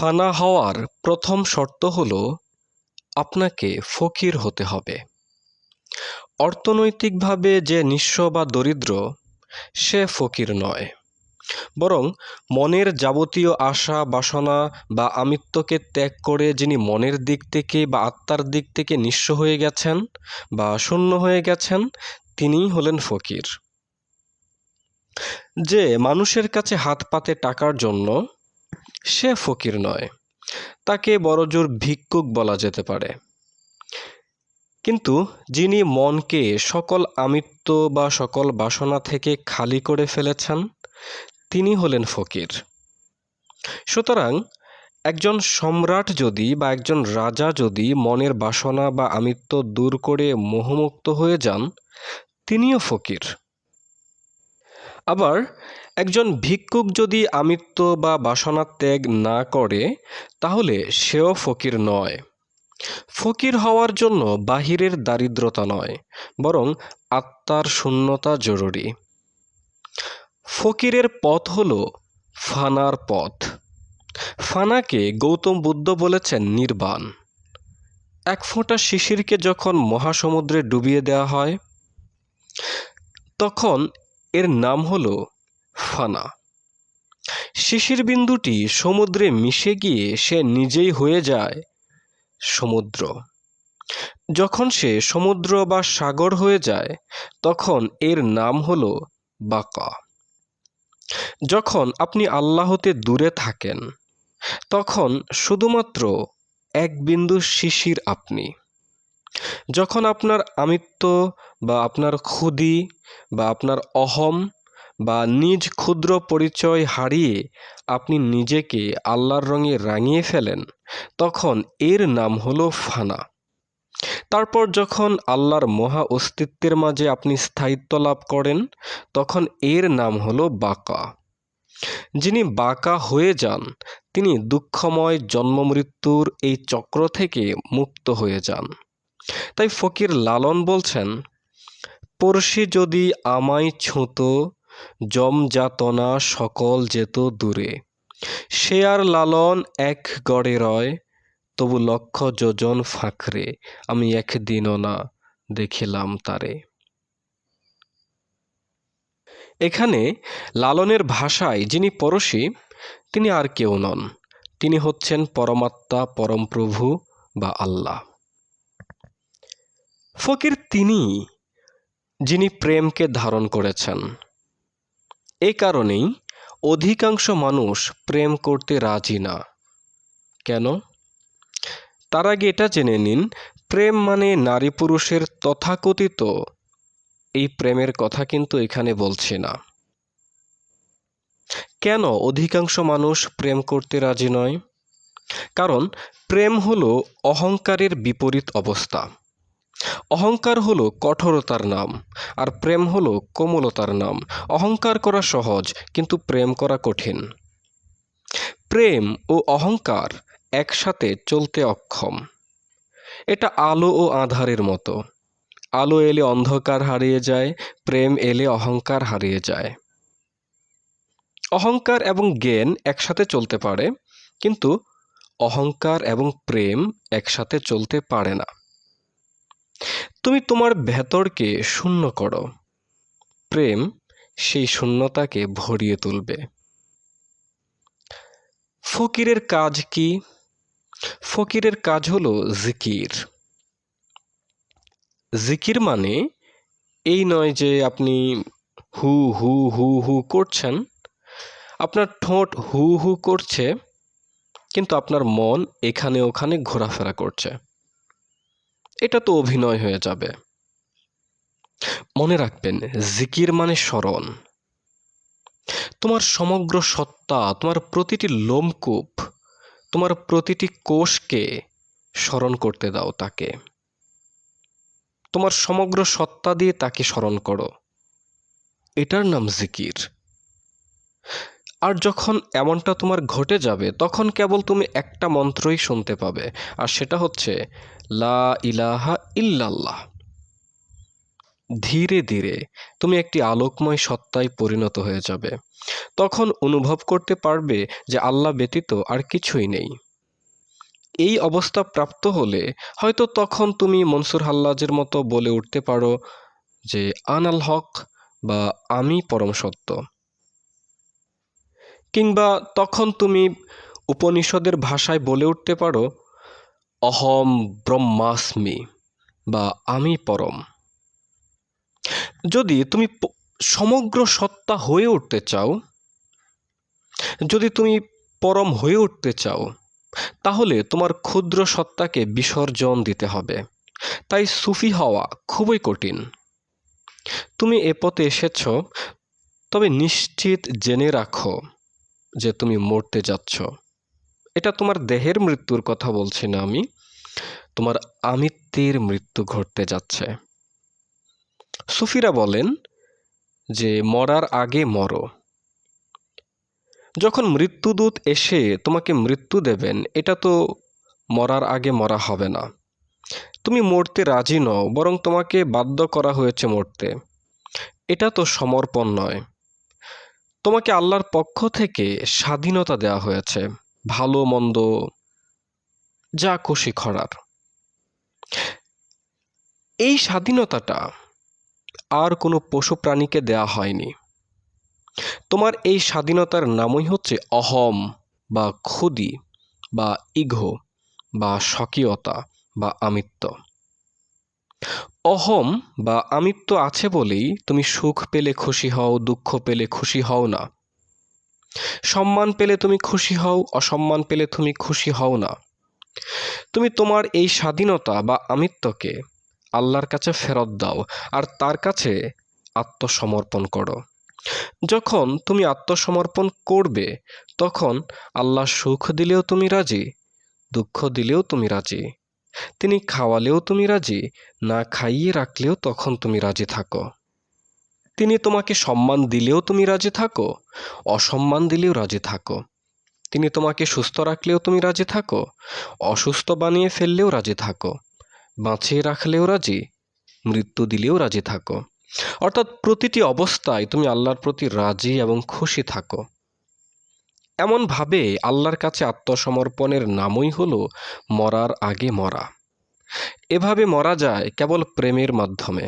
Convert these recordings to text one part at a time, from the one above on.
ফানা হওয়ার প্রথম শর্ত হল আপনাকে ফকির হতে হবে। অর্থনৈতিকভাবে যে নিঃস্ব বা দরিদ্র, সে ফকির নয়। বরং মনের যাবতীয় আশা, বাসনা বা আমিত্বকে ত্যাগ করে যিনি মনের দিক থেকে বা আত্মার দিক থেকে নিঃস্ব হয়ে গেছেন বা শূন্য হয়ে গেছেন, তিনিই হলেন ফকির। যে মানুষের কাছে হাত পাতে টাকার জন্য সে ফকির নয়। তাকে বড়জোর ভিক্ষুক বলা যেতে পারে। কিন্তু যিনি মনকে সকল আমিত্ব বা সকল বাসনা থেকে খালি করে ফেলেছেন, তিনি হলেন ফকির। সুতরাং একজন সম্রাট যদি বা একজন রাজা যদি মনের বাসনা বা আমিত্ব দূর করে মোহমুক্ত হয়ে যান, তিনিও ফকির। আবার একজন ভিক্ষুক যদি আমিত্ব বা বাসনা ত্যাগ না করে, তাহলে সেও ফকির নয়। ফকির হওয়ার জন্য বাহিরের দারিদ্রতা নয়, বরং আত্মার শূন্যতা জরুরি। ফকিরের পথ হল ফানার পথ। ফানাকে গৌতম বুদ্ধ বলেছেন নির্বাণ। এক ফোঁটা শিশিরকে যখন মহাসমুদ্রে ডুবিয়ে দেওয়া হয়, তখন এর নাম হল ফানা। শিশির বিন্দুটি সমুদ্রে মিশে গিয়ে সে নিজেই হয়ে যায় সমুদ্র। যখন সে সমুদ্র বা সাগর হয়ে যায়, তখন এর নাম হল বাকা। যখন আপনি আল্লাহতে দূরে থাকেন, তখন শুধুমাত্র এক বিন্দু শিশির আপনি। যখন আপনার আমিত্ব বা আপনার ক্ষুদি বা আপনার অহম বা নিজ ক্ষুদ্র পরিচয় হারিয়ে আপনি নিজেকে আল্লাহর রঙে রাঙিয়ে ফেলেন, তখন এর নাম হলো ফানা। তারপর যখন আল্লাহর মহা অস্তিত্বের মাঝে আপনি স্থায়িত্ব লাভ করেন, তখন এর নাম হলো বাঁকা। যিনি বাঁকা হয়ে যান, তিনি দুঃখময় জন্মমৃত্যুর এই চক্র থেকে মুক্ত হয়ে যান। তাই ফকির লালন বলছেন, পড়শি যদি আমায় ছুঁত জমযাতনা সকল যেত দূরে। সে আর লালন এক গড়ে রয়, তবু লক্ষ যোজন ফাঁকরে। আমি একদিনও না দেখিলাম তারে। এখানে লালনের ভাষায় যিনি পরশী তিনি আর কেউ নন। তিনি হচ্ছেন পরমাত্মা, পরমপ্রভু বা আল্লাহ। ফকির তিনি, যিনি প্রেমকে ধারণ করেছেন। এই কারণেই অধিকাংশ মানুষ প্রেম করতে রাজি না। কেন? তার আগে এটা জেনে নিন, প্রেম মানে নারী পুরুষের তথাকথিত, এই প্রেমের কথা কিন্তু এখানে বলছি না। কেন অধিকাংশ মানুষ প্রেম করতে রাজি নয়? কারণ প্রেম হলো অহংকারের বিপরীত অবস্থা। অহংকার হলো কঠোরতার নাম, আর প্রেম হলো কোমলতার নাম। অহংকার করা সহজ, কিন্তু প্রেম করা কঠিন। প্রেম ও অহংকার একসাথে চলতে অক্ষম। এটা আলো ও আধারের মতো। আলো এলে অন্ধকার হারিয়ে যায়, প্রেম এলে অহংকার হারিয়ে যায়। অহংকার এবং জ্ঞান একসাথে চলতে পারে, কিন্তু অহংকার এবং প্রেম একসাথে চলতে পারে না। তুমি তোমার ভেতরকে শূন্য করো। প্রেম সেই শূন্যতাকে ভরিয়ে তুলবে। ফকিরের কাজ কি? ফকিরের কাজ হলো জিকির। জিকির মানে এই নয় যে আপনি হু হু হু হু করছেন। আপনার ঠোঁট হু হু করছে, কিন্তু আপনার মন এখানে ওখানে ঘোরাফেরা করছে। এটা তো অভিনয় হয়ে যাবে। মনে রাখবেন, জিকির মানে স্মরণ। তোমার সমগ্র সত্তা, তোমার প্রতিটি লোমকূপ, তোমার প্রতিটি কোষকে স্মরণ করতে দাও তাকে। তোমার সমগ্র সত্তা দিয়ে তাকে স্মরণ করো। এটার নাম জিকির। আর যখন এমনটা তোমার ঘটে যাবে, তখন কেবল তুমি একটা মন্ত্রই শুনতে পাবে, আর সেটা হচ্ছে, লা ইলাহা ইল্লাল্লাহ। ধীরে ধীরে তুমি একটি আলোকময় সত্তায় পরিণত হয়ে যাবে। তখন অনুভব করতে পারবে যে আল্লাহ ব্যতীত আর কিছুই নেই। এই অবস্থা প্রাপ্ত হলে হয়তো তখন তুমি মনসুর হাল্লাজের মতো বলে উঠতে পারো যে, আনাল হক বা, আমি পরম সত্য। কিংবা তখন তুমি উপনিষদের ভাষায় বলে উঠতে পারো, অহম ব্রহ্মাস্মি বা আমি পরম যদি তুমি সমগ্র সত্তা হয়ে উঠতে চাও, যদি তুমি পরম হয়ে উঠতে চাও, তাহলে তোমার ক্ষুদ্র সত্তাকে বিসর্জন দিতে হবে। তাই সুফি হওয়া খুবই কঠিন। তুমি এ পথে এসেছ, তবে নিশ্চিত জেনে রাখো যে তুমি মরতে যাচ্ছ। এটা তোমার দেহের মৃত্যুর কথা বলছি না আমি। তোমার আমিত্বের মৃত্যু ঘটতে যাচ্ছে। সুফিরা বলেন যে, মরার আগে মরো। যখন মৃত্যুদূত এসে তোমাকে মৃত্যু দেবেন, এটা তো মরার আগে মরা হবে না। তুমি মরতে রাজি নও, বরং তোমাকে বাধ্য করা হয়েছে মরতে। এটা তো সমর্পণ নয়। তোমাকে আল্লাহর পক্ষ থেকে স্বাধীনতা দেওয়া হয়েছে, ভালো, মন্দ, যা খুশি করার। এই স্বাধীনতাটা আর কোনো পশু প্রাণীকে দেয়া হয়নি। তোমার এই স্বাধীনতার নামই হচ্ছে অহম বা ক্ষুদি বা ইঘো বা স্বকীয়তা বা আমিত্ব। অহম বা আমিত্ব আছে বলেই তুমি সুখ পেলে খুশি হও, দুঃখ পেলে খুশি হও না। সম্মান পেলে তুমি খুশি হও, অসম্মান পেলে তুমি খুশি হও না। তুমি তোমার এই স্বাধীনতা বা আমিত্বকে আল্লাহর কাছে ফেরত দাও আর তার কাছে আত্মসমর্পণ করো। যখন তুমি আত্মসমর্পণ করবে, তখন আল্লাহ সুখ দিলেও তুমি রাজি, দুঃখ দিলেও তুমি রাজি। তিনি খাওয়ালেও তুমি রাজি, না খাইয়ে রাখলেও তখন তুমি রাজি থাকো। তিনি তোমাকে সম্মান দিলেও তুমি রাজি থাকো, অসম্মান দিলেও রাজি থাকো। তিনি তোমাকে সুস্থ রাখলেও তুমি রাজি থাকো, অসুস্থ বানিয়ে ফেললেও রাজি থাকো, বাঁচিয়ে রাখলেও রাজি, মৃত্যু দিলেও রাজি থাকো। অর্থাৎ প্রতিটি অবস্থায় তুমি আল্লাহর প্রতি রাজি এবং খুশি থাকো। এমনভাবে আল্লাহর কাছে আত্মসমর্পণের নামই হলো মরার আগে মরা। এভাবে মরা যায় কেবল প্রেমের মাধ্যমে।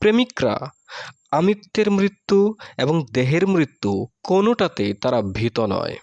প্রেমিকরা আমিত্বের মৃত্যু এবং দেহের মৃত্যু কোনোটাতেই তারা ভীত নয়।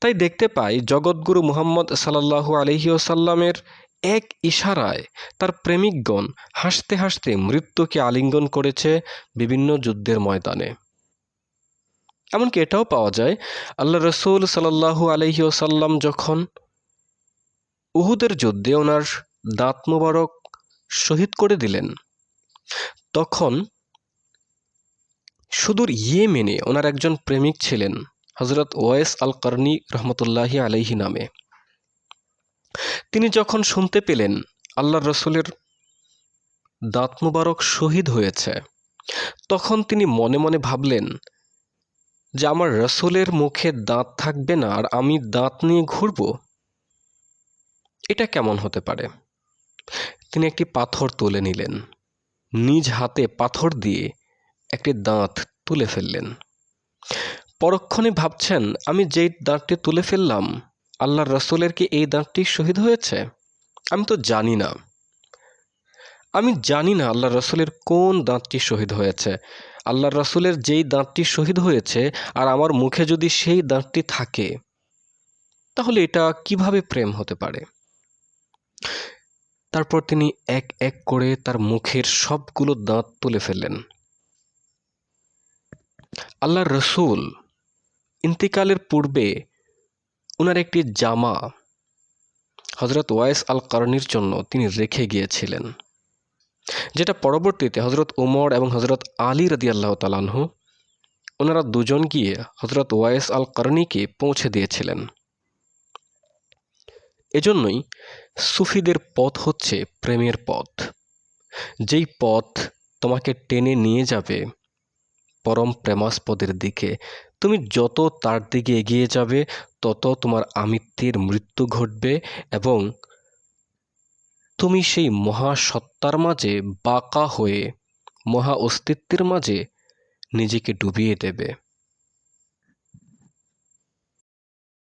তাই দেখতে পাই জগৎগুরু মুহাম্মদ সাল্লাল্লাহু আলহি ওসাল্লামের এক ইশারায় তার প্রেমিকগণ হাসতে হাসতে মৃত্যুকে আলিঙ্গন করেছে বিভিন্ন যুদ্ধের ময়দানে। এমনকি এটাও পাওয়া যায়, আল্লাহ রসুল সাল্লাহু আলহি ওসাল্লাম যখন উহুদের যুদ্ধে ওনার দাঁত মুবারক শহীদ করে দিলেন, তখন সুদূর ইয়েমেনে ওনার একজন প্রেমিক ছিলেন হজরত ওয়েস আল করনি রহমতুল্লাহি আলাইহি নামে। তিনি যখন শুনতে পেলেন আল্লাহ রসুলের দাঁত মুবারক শহীদ হয়েছে, তখন তিনি মনে মনে ভাবলেন যে আমার রসুলের মুখে দাঁত থাকবে না আর আমি দাঁত নিয়ে ঘুরব? এটা কেমন হতে পারে? তিনি একটি পাথর তুলে নিলেন। নিজ হাতে পাথর দিয়ে একটি দাঁত তুলে ফেললেন। পরক্ষণে ভাবছেন, আমি যেই দাঁতটি তুলে ফেললাম, আল্লাহর রসুলের কি এই দাঁতটি শহীদ হয়েছে? আমি তো জানি না। আমি জানি না আল্লাহ রসুলের কোন দাঁতটি শহীদ হয়েছে। আল্লাহ রসুলের যেই দাঁতটি শহীদ হয়েছে আর আমার মুখে যদি সেই দাঁতটি থাকে, তাহলে এটা কীভাবে প্রেম হতে পারে? তারপর তিনি এক এক করে তার মুখের সবগুলো দাঁত তুলে ফেললেন। আল্লাহ রসুল ইন্তিকালের পূর্বে ওনার একটি জামা হজরত ওয়াইস আল করনির জন্য তিনি রেখে গিয়েছিলেন। যেটা পরবর্তীতে হজরত উমর এবং হজরত আলী রদি আল্লাহ তালানহু ওনারা দুজন গিয়ে হজরত ওয়াইস আল করনিকে পৌঁছে দিয়েছিলেন। এজন্যই সুফিদের পথ হচ্ছে প্রেমের পথ। যেই পথ তোমাকে টেনে নিয়ে যাবে, পরম প্রেমাস্পদের দিকে, তুমি যত তার দিকে এগিয়ে যাবে, তত তোমার আমিত্বের মৃত্যু ঘটবে এবং তুমি সেই মহাসত্তার মাঝে বাঁকা হয়ে মহা অস্তিত্বের মাঝে নিজেকে ডুবিয়ে দেবে।